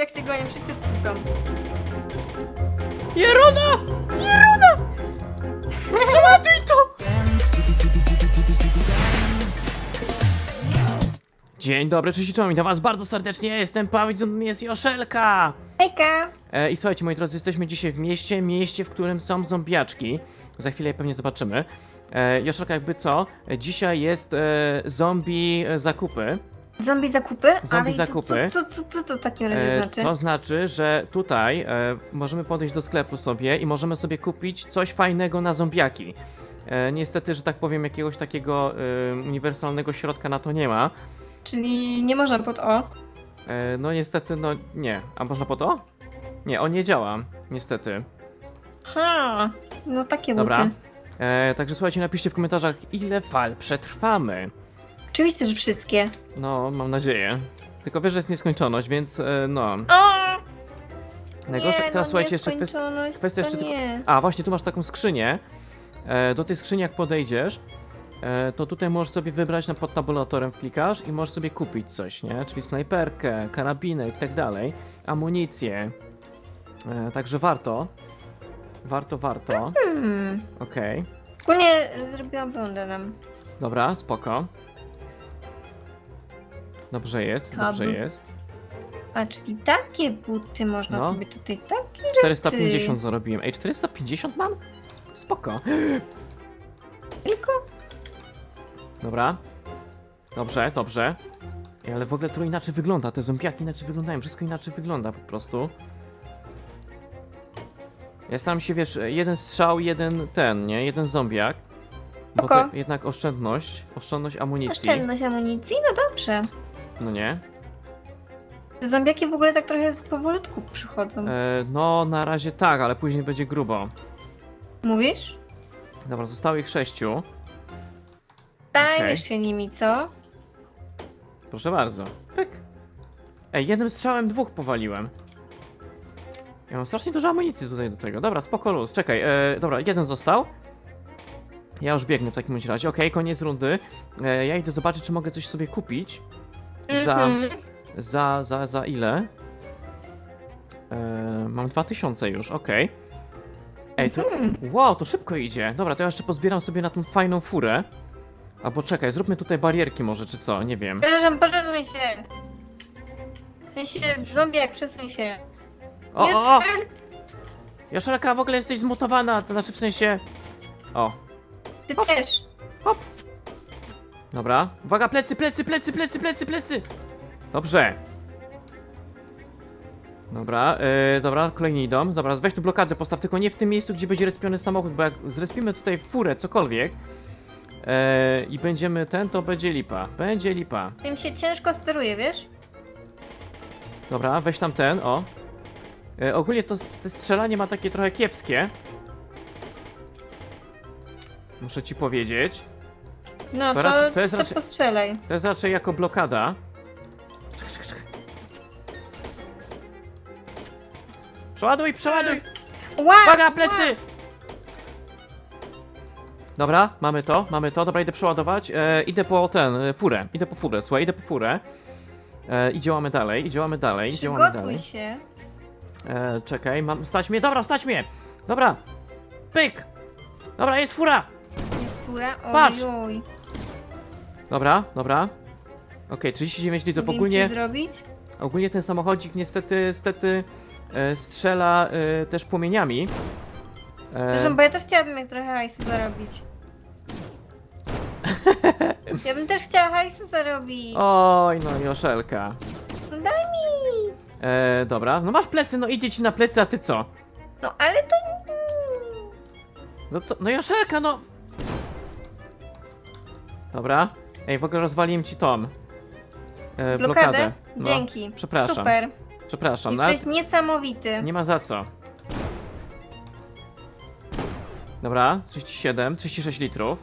jak się gonią, szybciutcy są. Jeruna! Jeruna! Załaduj to! Dzień dobry, cześć i witam was bardzo serdecznie, jestem Paweł, jest Joszelka! Hejka! E, I słuchajcie, moi drodzy, jesteśmy dzisiaj w mieście, mieście, w którym są zombiaczki. Za chwilę je pewnie zobaczymy. E, Joszelka, jakby co, dzisiaj jest e, zombie e, zakupy. Zombie zakupy? Zombie Ale zakupy. Co, co, co, co to w takim razie E, znaczy? To znaczy, że tutaj e, możemy podejść do sklepu sobie i możemy sobie kupić coś fajnego na zombiaki. E, niestety, że tak powiem, jakiegoś takiego e, uniwersalnego środka na to nie ma. Czyli nie można pod O. E, no niestety, no nie. A można po to? Nie, on nie działa, niestety. Ha, no takie Dobra. buty. E, także słuchajcie, napiszcie w komentarzach, ile fal przetrwamy. Oczywiście, że wszystkie. No, mam nadzieję. Tylko wiesz, że jest nieskończoność, więc e, no. O! Najgorsze, nie, teraz no słuchajcie, jeszcze kwestia. nieskończoność, kwestia to jeszcze tylko- nie. A, właśnie, tu masz taką skrzynię. E, do tej skrzyni, jak podejdziesz, e, to tutaj możesz sobie wybrać na pod tabulatorem, wklikasz i możesz sobie kupić coś, nie? Czyli snajperkę, karabinę i tak dalej, amunicję. E, także warto. Warto, warto. Hmm. Okej. Ogólnie zrobiłam blondę nam. Dobra, spoko. Dobrze jest, dobrze jest. A, czyli takie buty można No. sobie tutaj takie 450 zarobiłem. Ej, 450 mam? Spoko. tylko? Dobra. Dobrze, dobrze. Ej, ale w ogóle to inaczej wygląda. Te zombiaki inaczej wyglądają. Wszystko inaczej wygląda po prostu. Ja staram się, wiesz, jeden strzał, jeden ten, nie? Jeden zombiak. Bo to jednak oszczędność. Oszczędność amunicji. Oszczędność amunicji? No dobrze. No nie? Te zombiaki w ogóle tak trochę powolutku przychodzą. E, no, na razie tak, ale później będzie grubo. Mówisz? Dobra, zostało ich sześciu. Zajmiesz się nimi, co? Proszę bardzo. Pyk. Ej, jednym strzałem dwóch powaliłem. Ja mam strasznie dużo amunicji tutaj do tego. Dobra, spoko luz. Czekaj, e, dobra, jeden został. Ja już biegnę w takim bądź razie. Okej, koniec rundy. E, ja idę zobaczyć, czy mogę coś sobie kupić. Za, Mhm. za, za, za ile? E, mam 2000 już, okej. Ej, to... Wow, to szybko idzie. Dobra, to ja jeszcze pozbieram sobie na tą fajną furę. Albo czekaj, zróbmy tutaj barierki może, czy co, nie wiem. Przepraszam, przesuń się. W sensie, zombiak, przesuń się. O, Nie o, o! ten, Joszelka, w ogóle jesteś zmutowana, to znaczy w sensie... O, Ty też. hop. Dobra, uwaga, plecy, plecy, plecy, plecy, plecy, plecy! Dobrze. Dobra, yy, dobra, kolejni idą. Dobra, weź tu blokadę, postaw tylko nie w tym miejscu, gdzie będzie respiony samochód, bo jak zrespimy tutaj furę, cokolwiek yy, i będziemy ten, to będzie lipa. Będzie lipa. Tym się ciężko steruje, wiesz? Dobra, weź tam ten, o. E, ogólnie to te strzelanie ma takie trochę kiepskie. Muszę ci powiedzieć. No To to, to, jest raczej- postrzelaj. To jest raczej jako blokada. Czekaj, czekaj, czekaj. Przeładuj, przeładuj! Ła! Uwaga, plecy! Dobra, mamy to, mamy to. Dobra, idę przeładować. E, idę po ten, e, furę. Idę po furę, słuchaj, idę po furę. E, I działamy dalej, i działamy dalej, i działamy Przygotuj dalej. się. E, czekaj, mam stać mnie. Dobra, stać mnie! Dobra! Pyk! Dobra, jest fura! Jest fura. Patrz! Dobra, dobra. Okej, 39 litrów. Wiem, Ogólnie, co zrobić? ogólnie ten samochodzik niestety, niestety e, strzela e, też płomieniami. E, Przepraszam, bo ja też chciałabym jak trochę hajsu zarobić. Ja bym też chciała hajsu zarobić. oj, no Joszelka. No daj mi. E, dobra, no masz plecy, no idzie ci na plecy, a ty co? No ale to... No co? No Joszelka, no! Dobra. Ej, w ogóle rozwaliłem ci tom. E, Blokadę? blokadę. No, Dzięki. Przepraszam. Super. Przepraszam. Jesteś niesamowity. Nie ma za co. Dobra, 37, 36 litrów.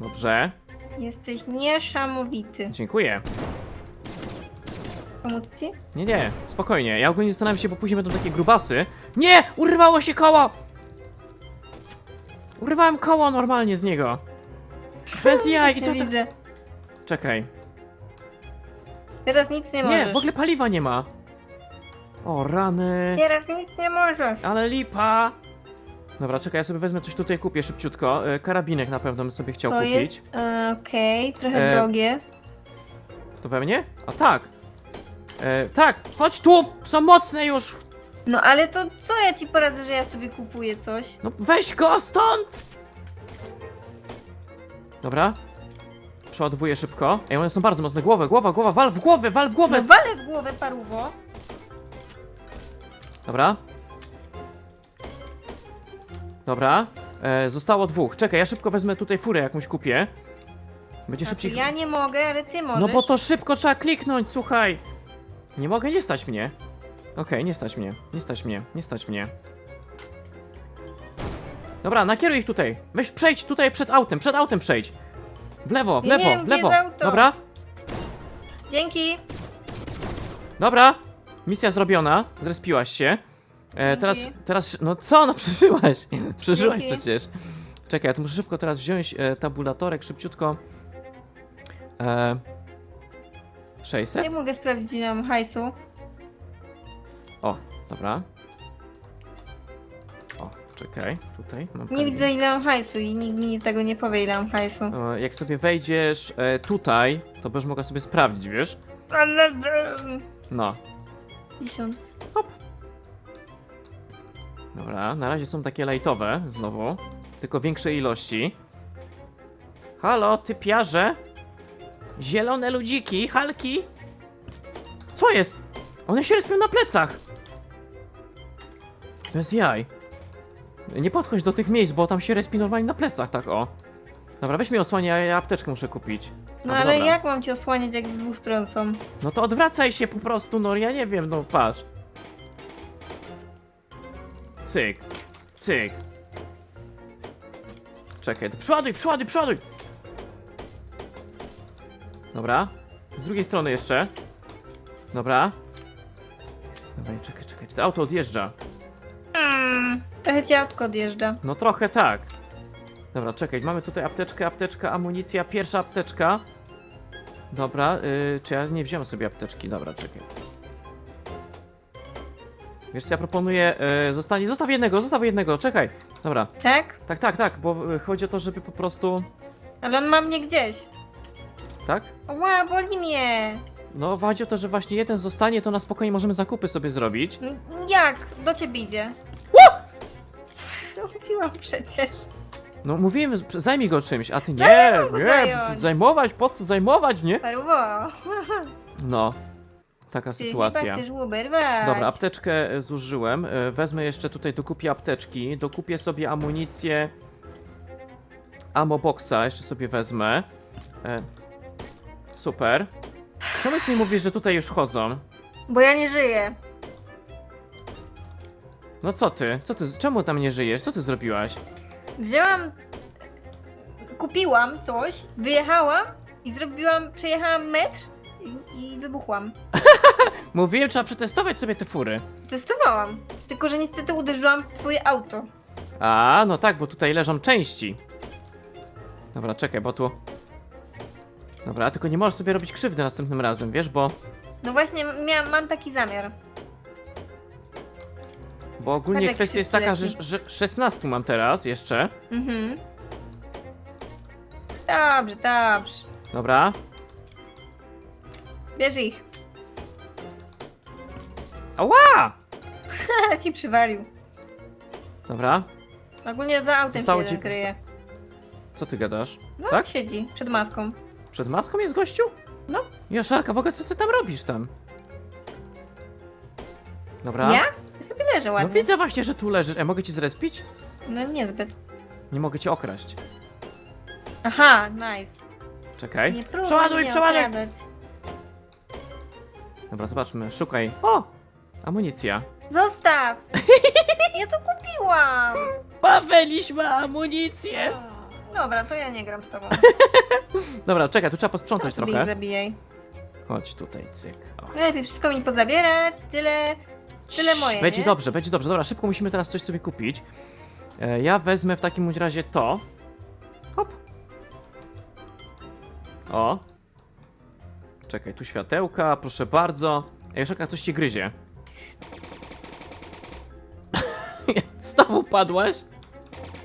Dobrze, Jesteś niesamowity. dziękuję. Pomóc ci? Nie, nie, spokojnie. Ja ogólnie zastanawiam się, bo później będą takie grubasy. Nie! Urwało się koło! Urwałem koło normalnie z niego. Bez jaj, i Właśnie co to... widzę. Czekaj. Teraz nic nie możesz. Nie, w ogóle paliwa nie ma. O, rany. Teraz nic nie możesz. Ale lipa! Dobra, czekaj, ja sobie wezmę coś tutaj, kupię szybciutko. E, karabinek na pewno bym sobie chciał To kupić. jest, e, okej, trochę E, drogie. To we mnie? A tak! E, tak, chodź tu! Są mocne już! No ale to co ja ci poradzę, że ja sobie kupuję coś? No weź go stąd! Dobra. Przeładowuję szybko. Ej, one są bardzo mocne. Głowę, głowa, głowa, wal w głowę, wal w głowę! No walę w głowę, paruwo. Dobra. Dobra. E, zostało dwóch. Czekaj, ja szybko wezmę tutaj furę jakąś kupię. Będzie Znaczy, szybciej. ja nie mogę, ale ty możesz. No bo to szybko trzeba kliknąć, słuchaj! Nie mogę, nie stać mnie. Okej, nie stać mnie, nie stać mnie, nie stać mnie. Dobra, nakieruj ich tutaj. Weź przejdź tutaj przed autem, przed autem przejdź. W lewo, w nie lewo, wiem, w gdzie lewo. jest auto. Dobra, Dzięki. dobra. Misja zrobiona, zrespiłaś się. E, Dzięki. teraz, teraz, no co, no przeżyłaś. Przeżyłaś Dzięki. przecież. Czekaj, ja tu muszę szybko teraz wziąć e, tabulatorek, szybciutko. E, 600? Nie mogę sprawdzić, ile mam hajsu. O, dobra. Czekaj, tutaj mam Nie widzę, ile mam hajsu i nikt mi tego nie powie, ile mam hajsu. E, Jak sobie wejdziesz e, tutaj, to będziesz mogła sobie sprawdzić, wiesz? Ale... No, Tysiąc. dobra, na razie są takie lajtowe, znowu. Tylko większej ilości. Halo, typiarze? Zielone ludziki, halki? Co jest? One się respią na plecach! Bez jaj. Nie podchodź do tych miejsc, bo tam się respi normalnie na plecach, tak o. Dobra, weź mi osłanie, ja apteczkę muszę kupić. No Dobra, ale dobra. jak mam cię osłaniać, jak z dwóch stron są? No to odwracaj się po prostu, no ja nie wiem, no patrz. Cyk, cyk. Czekaj, przeładuj, przeładuj, przeładuj! Dobra. Z drugiej strony jeszcze. Dobra. Dobra, czekaj, czekaj, to auto odjeżdża. Trochę ci autko odjeżdża. No trochę tak. Dobra, czekaj, mamy tutaj apteczkę, apteczka, amunicja, pierwsza apteczka. Dobra, yy, czy ja nie wziąłem sobie apteczki? Dobra, czekaj. Wiesz co, ja proponuję, yy, zostanie, zostaw jednego, zostaw jednego, czekaj. Dobra, Tak? tak, tak, tak, bo y, chodzi o to, żeby po prostu, Ale on ma mnie gdzieś. tak? Ła, boli mnie. No, chodzi o to, że właśnie jeden zostanie, to na spokojnie możemy zakupy sobie zrobić. Jak? Do ciebie idzie. Mówiłam przecież. No, mówiłem, zajmij go czymś, a ty No, nie, nie zająć. zajmować, po co zajmować, nie? Paruwo. No, taka Ty sytuacja. chcesz. Dobra, apteczkę e, zużyłem. E, Wezmę jeszcze tutaj, dokupię apteczki, dokupię sobie amunicję. Ammo boxa jeszcze sobie wezmę. E, super. Czemu ty nie mówisz, że tutaj już chodzą? Bo ja nie żyję. No co ty? Co ty? Czemu tam nie żyjesz? Co ty zrobiłaś? Wzięłam, kupiłam coś, wyjechałam i zrobiłam, przejechałam metr i, i wybuchłam. Mówiłem, trzeba przetestować sobie te fury. Testowałam. Tylko, że niestety uderzyłam w twoje auto. A, no tak, bo tutaj leżą części. Dobra, czekaj, bo tu... Dobra, tylko nie możesz sobie robić krzywdy następnym razem, wiesz, bo... No właśnie, miałam, mam taki zamiar. Bo ogólnie Patrz, jak kwestia jest szybko taka, że, leci. że 16 mam teraz jeszcze. Mhm. Dobrze, dobrze. Dobra. Bierz ich. Ała! Ale ci przywalił. Dobra. Ogólnie za autem Zostało się ci- jeden kryje. Co ty gadasz? No, tak? siedzi przed maską. Przed maską jest gościu? No. Joszalka, w ogóle co ty tam robisz tam? Dobra. Ja? Ja sobie leżę No ładnie. widzę właśnie, że tu leżysz. E, mogę ci zrespić? No niezbyt. Nie mogę cię okraść. Aha, nice. Czekaj. Nie próbuj Przeładuj, mnie przeładuj! okradać. Dobra, zobaczmy, szukaj. O! Amunicja. Zostaw! Ja to kupiłam! Paweliśmy amunicję! Dobra, to ja nie gram z tobą. Dobra, czekaj, tu trzeba posprzątać Sobie ich trochę. zabijaj. Chodź tutaj, cyk. O. Lepiej wszystko mi pozabierać, tyle... Tyle Cii, moje, Będzie nie? dobrze, będzie dobrze. Dobra, szybko musimy teraz coś sobie kupić. E, ja wezmę w takim bądź razie to. Hop. O. Czekaj, tu światełka, proszę bardzo. Ej, Joszelka, coś cię gryzie. Znowu padłaś?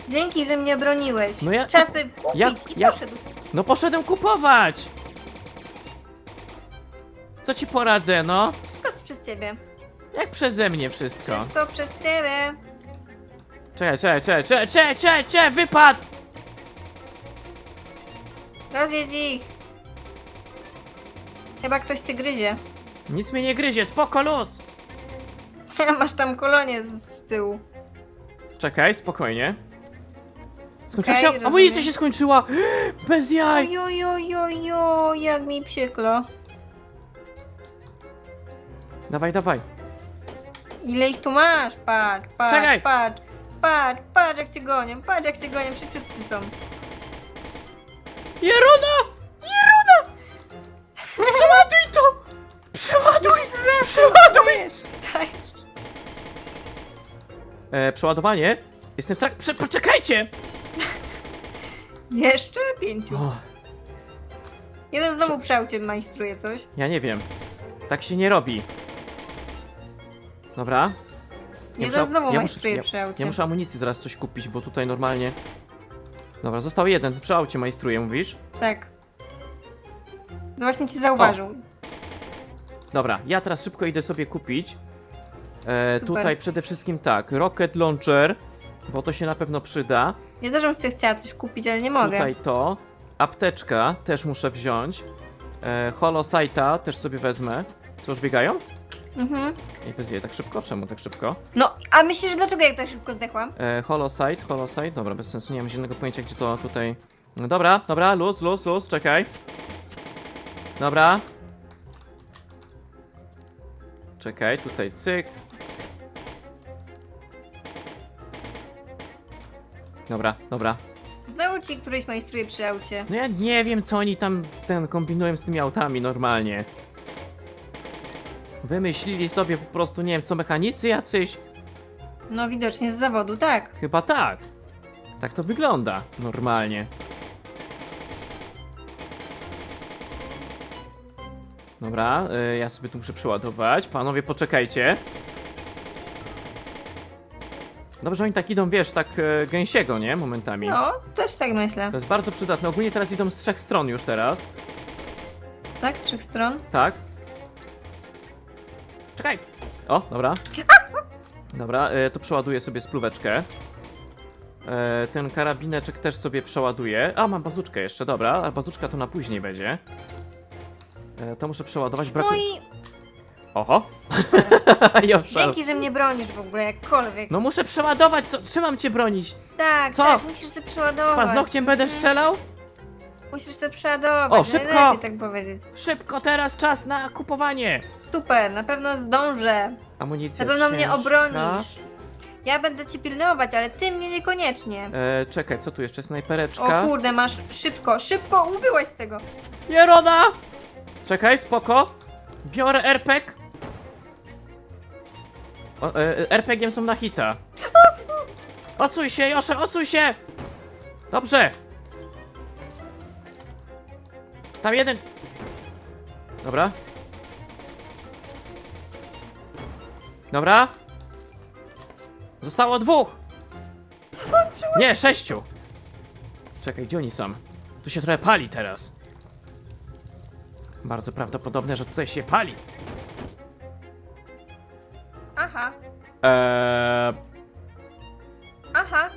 Dzięki, że mnie broniłeś. No ja- Czas sobie kupić ja- i ja- poszedł. No poszedłem kupować! Co ci poradzę, no? Skocz przez ciebie. Jak przeze mnie wszystko. Wszystko przez ciebie. Czekaj, czekaj, czekaj, czekaj, czekaj, czekaj, czekaj, wypadł! Rozjedź ich. Chyba ktoś cię gryzie. Nic mnie nie gryzie, spoko, luz! Masz tam kolonie z, z tyłu. Czekaj, spokojnie. Skończyła Okej, się? rozumiem. Amunicja się skończyła! Bez jaj! Ojojojojo, jak mi przykro. Dawaj, dawaj. Ile ich tu masz? Patrz, patrz, Czekaj. patrz. Patrz, patrz jak cię gonią, patrz jak cię gonią, szybciutcy są. Jeruna! Jeruna! Przeładuj to! Przeładuj! Przeładuj! Dajesz. E, przeładowanie? Jestem w trakcie... Prze poczekajcie! Jeszcze pięciu. O, Jeden znowu przy aucie majstruje coś. ja nie wiem. Tak się nie robi. Dobra. Jeden muszę- znowu ja muszę, przy ja, aucie. ja muszę amunicji zaraz coś kupić, bo tutaj normalnie... Dobra, został jeden. Przy aucie majstruje, mówisz? Tak. No Właśnie cię zauważył. Dobra, ja teraz szybko idę sobie kupić. E, Super. tutaj przede wszystkim tak, Rocket Launcher, bo to się na pewno przyda. Ja też bym chciała coś kupić, ale nie mogę. Tutaj to. Apteczka też muszę wziąć. E, Holosite'a też sobie wezmę. Co już biegają? Mhm. Nie to zje tak szybko? Czemu tak szybko? No, a myślisz, że dlaczego ja tak szybko zdechłam? E, Holosite, Holosite, dobra, bez sensu, nie mam zielonego pojęcia, gdzie to tutaj. No dobra, dobra, luz, luz, luz, czekaj. Dobra. Czekaj, tutaj cyk. Dobra, dobra. Znowu ci któryś majstruje przy aucie. No ja nie wiem, co oni tam ten kombinują z tymi autami normalnie. Wymyślili sobie po prostu, nie wiem, co mechanicy jacyś? No widocznie z zawodu, tak. Chyba tak. Tak to wygląda normalnie. Dobra, y, ja sobie tu muszę przeładować. Panowie, poczekajcie. Dobrze, oni tak idą, wiesz, tak e, gęsiego, nie? Momentami. No, też tak myślę. To jest bardzo przydatne. Ogólnie teraz idą z trzech stron już teraz. Tak, trzech stron. Tak. Czekaj! O, dobra. Dobra, e, to przeładuję sobie spluweczkę. E, ten karabineczek też sobie przeładuję. A, mam bazuczkę jeszcze, dobra. A bazuczka to na później będzie. E, to muszę przeładować. No Brakuje... i Oho! Joszel. dzięki, że mnie bronisz w ogóle, jakkolwiek. No muszę przeładować, co? Trzymam cię bronić. tak, co? tak, musisz sobie przeładować. Paznokciem będę strzelał? Musisz sobie przeładować, O, szybko! najlepiej tak powiedzieć. Szybko, teraz czas na kupowanie. Super, na pewno zdążę. Amunicja Na pewno mnie ciężka. obronisz. Ja będę ci pilnować, ale ty mnie niekoniecznie. E, czekaj, co tu jeszcze? O Snajpereczka. kurde, masz szybko, szybko, ubyłaś z tego. Jeroda! Czekaj, spoko. Biorę RPG. O, e, RPG-iem są na hita. Odsuń się, Joszel, odsuń się! Dobrze. Tam jeden. Dobra. Dobra. Zostało dwóch. Nie, sześciu. Czekaj, gdzie oni są? Tu się trochę pali teraz. Bardzo prawdopodobne, że tutaj się pali. Aha, Eee, aha,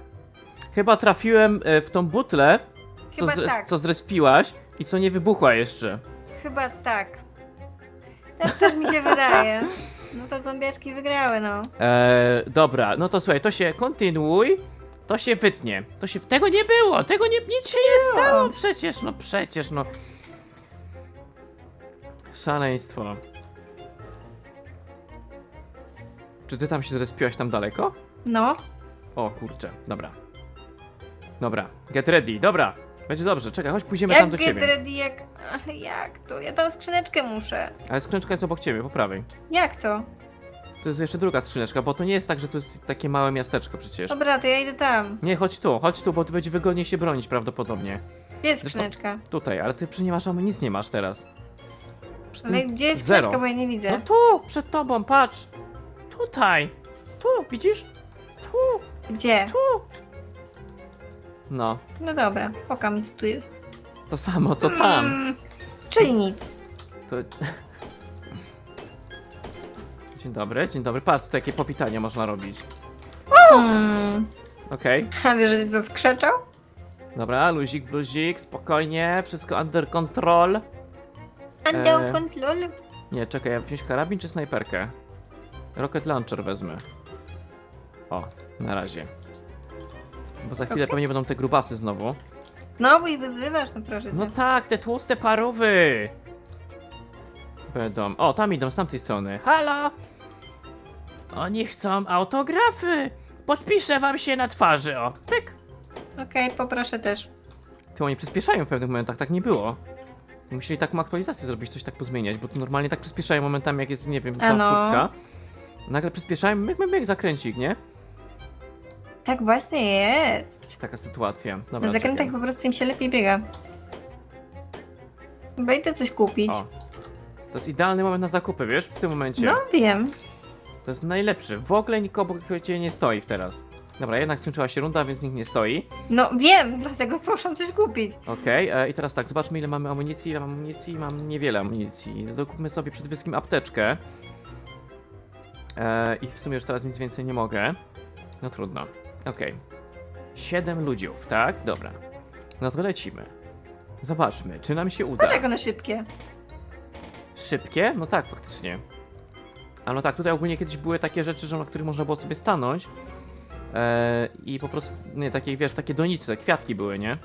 chyba trafiłem e, w tą butlę, co, chyba zres- tak, co zrespiłaś i co nie wybuchła jeszcze. chyba tak. Tak też mi się wydaje. No to zombiaczki wygrały, no. Eee, dobra, no to słuchaj, to się kontynuuj, to się wytnie. To się. Tego nie było, tego nie. Nic się nie stało przecież, no przecież, no. Szaleństwo. Czy ty tam się zrespiłaś tam daleko? No, O kurczę, dobra. Dobra, get ready, dobra. Będzie dobrze, czekaj, chodź pójdziemy jak tam do ciebie. ready, jak... Ach, jak to? Ja tam skrzyneczkę muszę. Ale skrzyneczka jest obok ciebie, po prawej. Jak to? To jest jeszcze druga skrzyneczka, bo to nie jest tak, że to jest takie małe miasteczko przecież. Dobra, to ja idę tam. Nie, chodź tu, chodź tu, bo tu będzie wygodniej się bronić prawdopodobnie. Gdzie jest Zresztą- skrzyneczka? Tutaj, ale ty przy nie masz, nic nie masz teraz. Przy tym Ale gdzie jest zero. książka, bo ja nie widzę. No tu, przed tobą, patrz. Tutaj. Tu, widzisz? Tu, Gdzie? tu. No, No dobra, oka mi co tu jest. to samo co tam. Mm, czyli nic. To... Dzień dobry, dzień dobry. Patrz, tutaj jakie powitania można robić. Hmm. Okej, Ale że się zaskrzeczał? dobra, luzik, bluzik, spokojnie, wszystko under control. Under E. control. Nie, czekaj, ja wziąć karabin czy snajperkę? Rocket launcher wezmę. O, na razie. Bo za chwilę pewnie będą te grubasy znowu. Znowu ich wyzywasz, no proszę cię. No tak, te tłuste parówy! Będą. O, tam idą z tamtej strony. Halo! Oni chcą autografy! Podpiszę wam się na twarzy, o. Pyk! Okej, poproszę też. Ty oni przyspieszają w pewnych momentach, tak nie było. Musieli taką aktualizację zrobić, coś tak pozmieniać, bo tu normalnie tak przyspieszają momentami, jak jest, nie wiem, ta Ano. furtka. Nagle przyspieszają, myk, myk, myk, zakręcik, nie? Tak właśnie jest. Taka sytuacja. Dobra, Na zakrętach czekaj. po prostu im się lepiej biega. Chyba idę coś kupić. O. To jest idealny moment na zakupy, wiesz, w tym momencie. No wiem. To jest najlepszy. W ogóle nikogo cię nie stoi teraz. Dobra, jednak skończyła się runda, więc nikt nie stoi. No wiem, dlatego proszę coś kupić. Okej, e, i teraz tak, zobaczmy ile mamy amunicji, ile mam amunicji, mam niewiele amunicji. Dokupmy sobie przede wszystkim apteczkę. E, I w sumie już teraz nic więcej nie mogę. No trudno. Okej. Siedem ludziów, tak? Dobra. No to lecimy. Zobaczmy, czy nam się uda. Patrz jak one szybkie. Szybkie? No tak, faktycznie. A no tak, tutaj ogólnie kiedyś były takie rzeczy, że na których można było sobie stanąć. E, I po prostu, nie, takie, wiesz, takie donice, te kwiatki były, nie?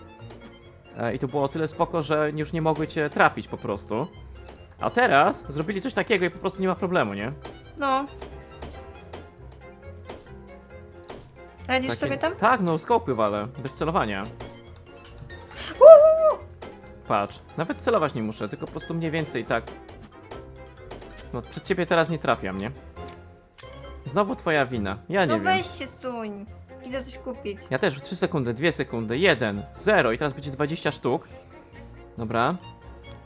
E, I to było o tyle spoko, że już nie mogły cię trafić po prostu. A teraz zrobili coś takiego i po prostu nie ma problemu, nie? No. Radzisz Takie- sobie tam? Tak, no skopy wale, bez celowania. Patrz, nawet celować nie muszę, tylko po prostu mniej więcej tak. No przed ciebie teraz nie trafiam, nie? Znowu twoja wina, ja nie no wiem. weź się suń. Idę coś kupić. Ja też w 3 sekundy, 2 sekundy, 1, 0 i teraz będzie 20 sztuk. Dobra.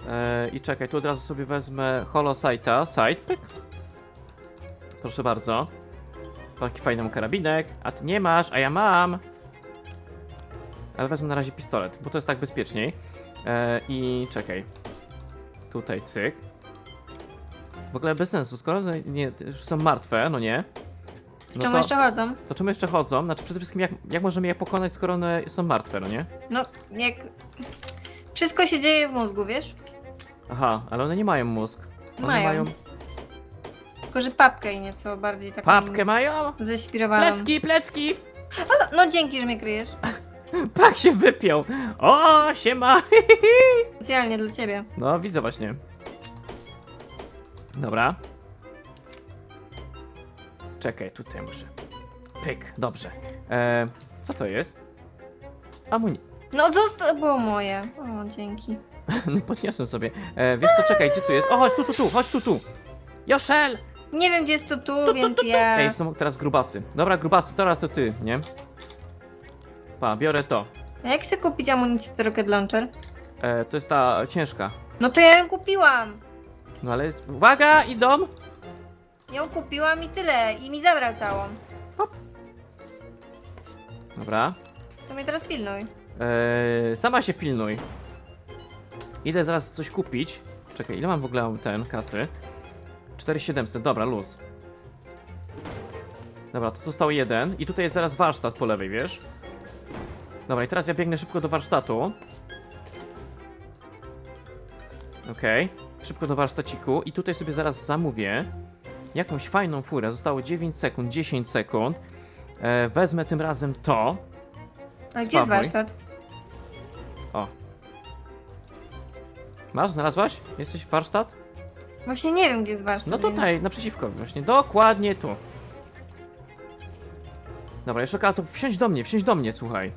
Eee, I czekaj, tu od razu sobie wezmę Holosite'a, site, pyk. Proszę bardzo. Taki fajny mam karabinek, a ty nie masz, a ja mam. Ale wezmę na razie pistolet, bo to jest tak bezpieczniej. Eee, I czekaj. Tutaj cyk. W ogóle bez sensu, skoro nie, już są martwe, no nie? No Czemu to- jeszcze chodzą? to czemu jeszcze chodzą? Znaczy przede wszystkim jak, jak możemy je pokonać, skoro one są martwe, no nie? No, jak... Wszystko się dzieje w mózgu, wiesz? Aha, ale one nie mają mózg. One Mają. Tylko, że papkę i nieco bardziej taką... Papkę mają? Ześwirowaną. Plecki, plecki! No, no dzięki, że mnie kryjesz. Pak się wypiął! O, siema! Specjalnie dla ciebie. No, widzę właśnie. Dobra. Czekaj, tutaj muszę. Pyk, dobrze. E, co to jest? Amuni... No zostało było moje. O, dzięki. No, podniosłem sobie. E, wiesz co, czekaj, gdzie tu jest? O, chodź tu, tu, tu, chodź tu, tu! Joszel! Nie wiem, gdzie jest to tu, więc ja... Ej, są teraz grubasy. Dobra, grubasy, teraz to ty, nie? Pa, biorę to. A jak chcę kupić amunicję do Rocket Launcher? E, to jest ta ciężka. No to ja ją kupiłam. No ale jest... Uwaga, idą! Ją kupiłam i tyle. I mi zabrał całą. Dobra. To mnie teraz pilnuj. E, sama się pilnuj. Idę zaraz coś kupić. Czekaj, ile mam w ogóle ten kasy? 4700, dobra, luz. Dobra, to został jeden. I tutaj jest zaraz warsztat po lewej, wiesz? Dobra, i teraz ja biegnę szybko do warsztatu. Okej, szybko do warsztaciku. I tutaj sobie zaraz zamówię jakąś fajną furę. Zostało 9 sekund, 10 sekund. E, wezmę tym razem to. A gdzie jest Spamuj. warsztat? O. Masz? Znalazłaś? Jesteś warsztat? Właśnie nie wiem, gdzie jest warsztat. No więc- tutaj, naprzeciwko, właśnie. Dokładnie tu. Dobra, jeszcze to wsiądź do mnie, wsiądź do mnie, słuchaj.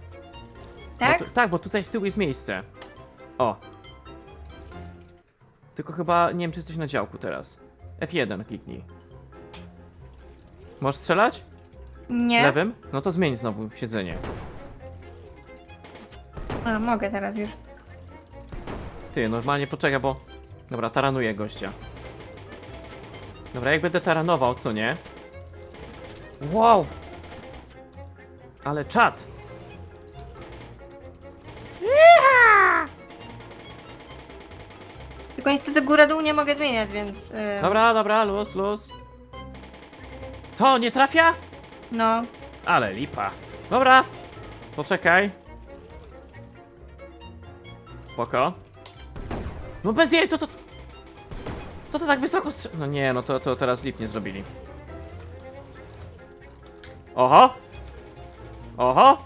Tak? Bo tu, tak, bo tutaj z tyłu jest miejsce. O. Tylko chyba, nie wiem, czy jesteś na działku teraz. F1 kliknij. Możesz strzelać? Nie. Lewym? No to zmień znowu siedzenie. A, mogę teraz już. Ty, normalnie poczekaj, bo Dobra, taranuję gościa. Dobra, jak będę taranował, co nie? Wow! Ale czad! Tylko niestety góra-dół nie mogę zmieniać, więc... Yy, Dobra, dobra, luz, luz. Co, nie trafia? No. Ale lipa. Dobra, poczekaj. Spoko. No bez jej, co to... To tak wysoko strze... No nie, no to, to teraz lipnie zrobili. Oho! Oho!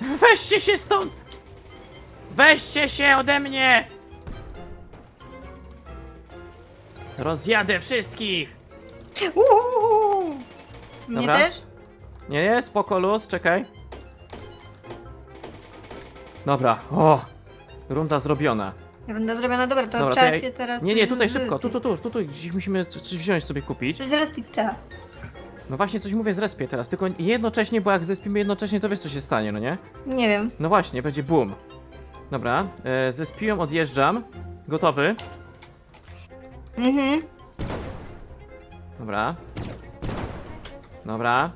Weźcie się stąd! Weźcie się ode mnie! Rozjadę wszystkich! Uuu! Mnie Dobra. też? Nie, nie, spoko, luz, czekaj. Dobra, o! Runda zrobiona. Runda zrobiona, dobra, to Dobra, trzeba to ja- się teraz... Nie, nie, tutaj z- szybko, tu, tu, tu, tu, tu, gdzieś musimy c- coś wziąć sobie kupić. Coś zaraz pić trzeba. No właśnie, coś mówię z respie teraz, tylko jednocześnie, bo jak zespimy jednocześnie, to wiesz co się stanie, no nie? Nie wiem. No właśnie, będzie boom. Dobra, e, zespiłem, odjeżdżam. Gotowy? Mhm. Dobra. Dobra.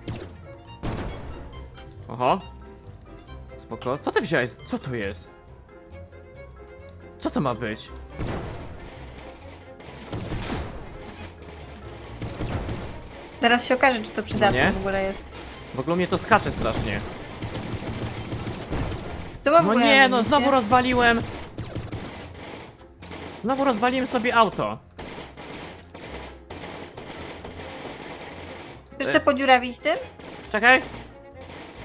Oho. Spoko. Co ty wziąłeś? Co to jest? Co to ma być? Teraz się okaże, czy to przydatne nie? w ogóle jest. W ogóle mnie to skacze strasznie. To ma w No ogóle nie, no amunicję? znowu rozwaliłem. Znowu rozwaliłem sobie auto. Chcesz sobie podziurawić tym? Czekaj.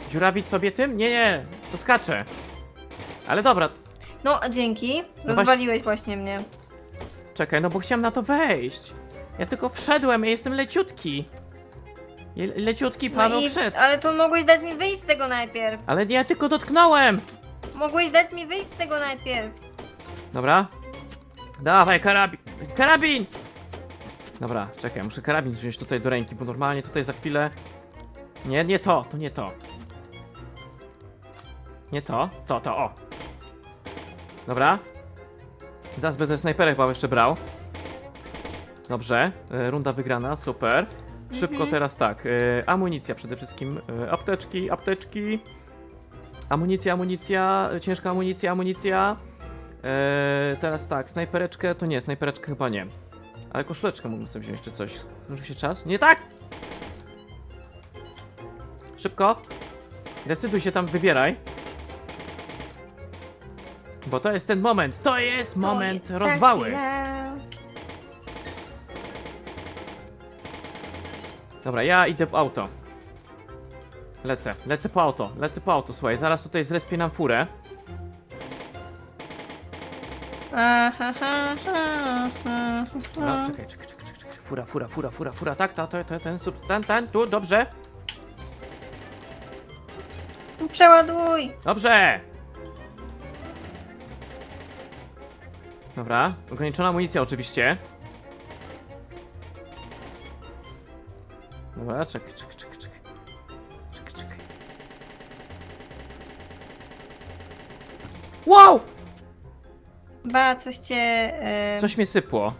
Dziurawić sobie tym? Nie, nie, to skacze. Ale dobra, No, dzięki. No Rozwaliłeś właśnie mnie. czekaj, no bo chciałem na to wejść. Ja tylko wszedłem, ja jestem leciutki. Je- Leciutki No Paweł i, wszedł. ale to mogłeś dać mi wyjść z tego najpierw. Ale ja tylko dotknąłem. Mogłeś dać mi wyjść z tego najpierw. Dobra. Dawaj, karabin. Karabin! Dobra, czekaj, muszę karabin wziąć tutaj do ręki, bo normalnie tutaj za chwilę... Nie, nie to, to nie to. Nie to, to, to, o. Dobra. Zaraz będę snajperek chyba jeszcze brał. Dobrze, e, runda wygrana, super. Szybko Mhm. teraz tak, e, amunicja przede wszystkim, e, apteczki, apteczki. Amunicja, amunicja, ciężka amunicja, amunicja. Teraz tak, snajpereczkę to nie, snajpereczkę chyba nie. Ale koszuleczkę mógłbym sobie wziąć czy coś. Skończył się czas? Nie tak! Szybko! Decyduj się tam, wybieraj. Bo to jest ten moment, to jest moment To jest rozwały. ta chwila. Dobra, ja idę po auto. Lecę, lecę po auto, lecę po auto, słuchaj, zaraz tutaj zrespię nam furę. Aha, ha. czekaj, czekaj, czekaj, czekaj, czekaj. Fura, fura, fura, fura, fura, tak, to, to, to, ten, sub, ten, ten, tu, dobrze, Przeładuj. dobrze. Dobra, ograniczona amunicja oczywiście. Dobra, czekaj, czekaj, czekaj, czekaj. Czekaj, czekaj. Wow! Ba, coś cię... E... Coś mnie sypło.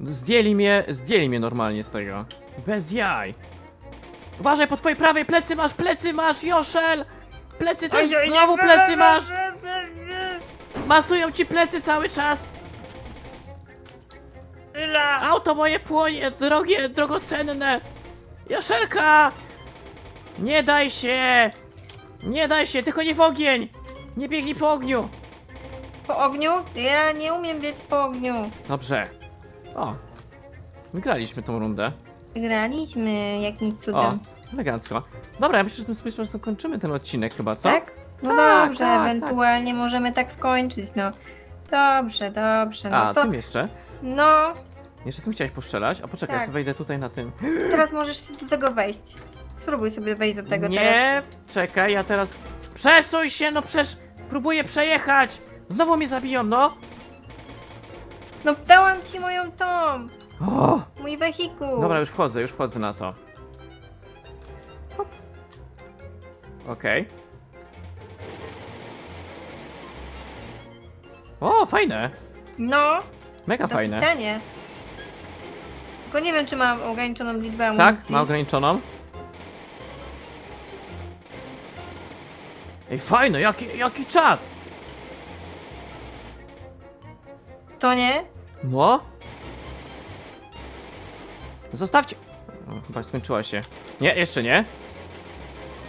Zdjęli mnie, zdjęli mnie normalnie z tego. Bez jaj. Uważaj, po twojej prawej plecy masz, plecy masz, Joszel! Plecy też, znowu plecy masz! Masują ci plecy cały czas! Chwila. Auto moje płonie, drogie, drogocenne! Joszelka! Nie daj się! Nie daj się, tylko nie w ogień! Nie biegnij po ogniu! Po ogniu? Ja nie umiem biec po ogniu. Dobrze. O. Wygraliśmy tą rundę. Graliśmy jakimś O, cudem. elegancko. Dobra, ja myślę, że tym sposobem zakończymy ten odcinek chyba, co? Tak? No Tak, dobrze, tak, ewentualnie możemy tak skończyć, no. Dobrze, dobrze, no A, to... tym jeszcze? No, Jeszcze tym chciałeś poszczelać? A poczekaj, Tak. sobie wejdę tutaj na tym. teraz możesz sobie do tego wejść. Spróbuj sobie wejść do tego teraz. Nie, czekaj, ja teraz... Przesuń się, no przecież próbuję przejechać! Znowu mnie zabiją, no! No dałam ci moją tą, O! mój wehikuł. Dobra, już wchodzę, już wchodzę na to. Hop. Okej. O, fajne. No, Mega to fajne. stanie. Tylko nie wiem, czy mam ograniczoną liczbę Tak, amunicji. ma ograniczoną. Ej, fajne, jaki, jaki czat! To nie? No. Zostawcie. O, chyba skończyła się. Nie, jeszcze nie.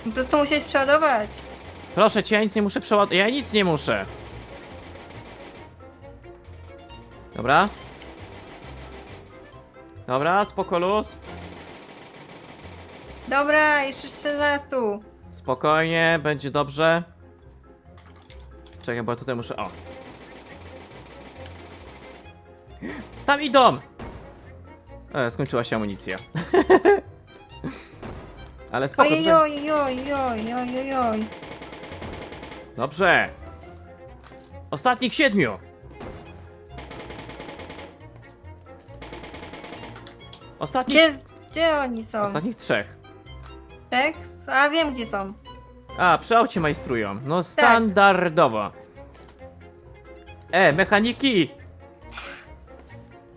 Po prostu musiałeś przeładować. Proszę cię, ja nic nie muszę przeładować. Ja nic nie muszę. Dobra. Dobra, spoko luz. Dobra, jeszcze 14. Spokojnie, będzie dobrze. Czekaj, bo ja tutaj muszę. O. Tam idą! E, skończyła się amunicja. Ale spoko. Ojej, Tutaj... ojej, ojej, ojej, ojej, ojej. Dobrze. Ostatnich siedmiu. Ostatnich. Gdzie, gdzie oni są? Ostatnich trzech. Tak? A wiem, gdzie są. A, przy aucie majstrują. No standardowo. E, mechaniki!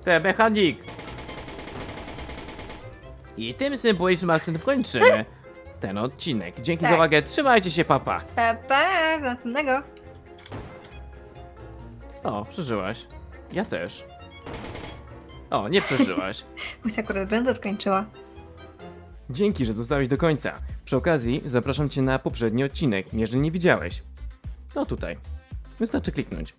Te, mechanik! I tym symbolicznym akcentem kończymy ten odcinek. Dzięki za Tak. uwagę, trzymajcie się, papa. Pa, pa, do następnego. O, przeżyłaś. Ja też. O, nie przeżyłaś. Bo się akurat będę skończyła. Dzięki, że zostałeś do końca. Przy okazji zapraszam cię na poprzedni odcinek, jeżeli nie widziałeś. No tutaj. Wystarczy kliknąć.